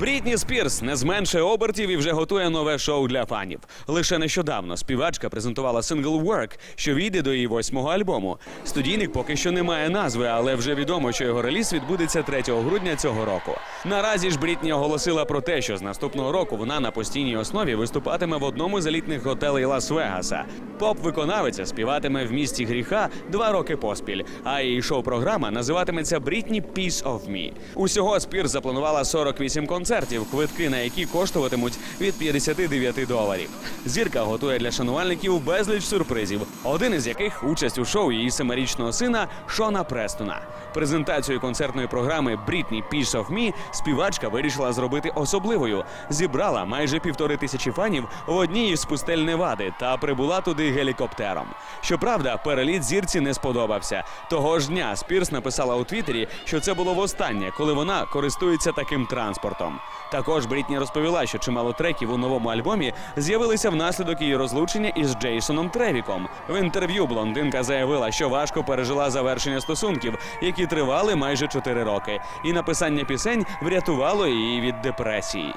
Брітні Спірс не зменшує обертів і вже готує нове шоу для фанів. Лише нещодавно співачка презентувала сингл «Work», що війде до її восьмого альбому. Студійник поки що не має назви, але вже відомо, що його реліз відбудеться 3 грудня цього року. Наразі ж Брітні оголосила про те, що з наступного року вона на постійній основі виступатиме в одному з елітних готелей Лас-Вегаса. Поп-виконавиця співатиме в місті гріха два роки поспіль, а її шоу-програма називатиметься Брітні Piece of Me. Усього Спірс запланувала 48 концертів, квитки на які коштуватимуть від 59 доларів. Зірка готує для шанувальників безліч сюрпризів, один із яких участь у шоу її семирічного сина Шона Престона. Презентацію концертної програми Брітні Piece of Me співачка вирішила зробити особливою. Зібрала майже півтори тисячі фанів в одній із пустель Невади та прибула туди гелікоптером. Щоправда, переліт зірці не сподобався. Того ж дня Спірс написала у Твіттері, що це було востаннє, коли вона користується таким транспортом. Також Брітні розповіла, що чимало треків у новому альбомі з'явилися внаслідок її розлучення із Джейсоном Тревіком. В інтерв'ю блондинка заявила, що важко пережила завершення стосунків, які тривали майже 4 роки, і написання пісень врятувало її від депресії.